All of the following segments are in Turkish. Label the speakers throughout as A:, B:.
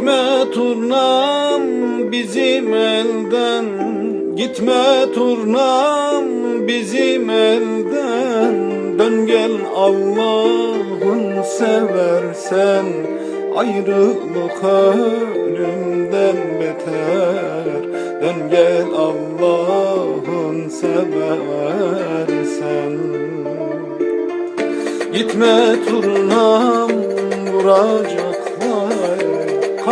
A: Gitme turnam bizim elden. Gitme turnam bizim elden. Dön gel Allah'ın seversen. Ayrılık ölümden beter. Dön gel Allah'ın seversen. Gitme turnam vuracak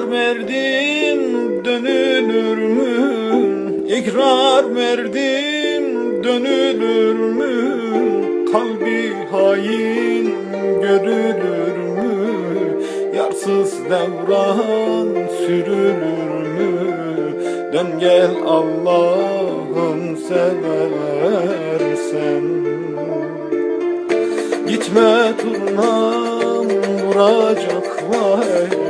A: İkrar verdim dönülür mü? İkrar verdim dönülür mü? Kalbi hain görülür mü? Yarsız devran sürülür mü? Dön gel Allah'ım seversen Gitme turnam vuracaklar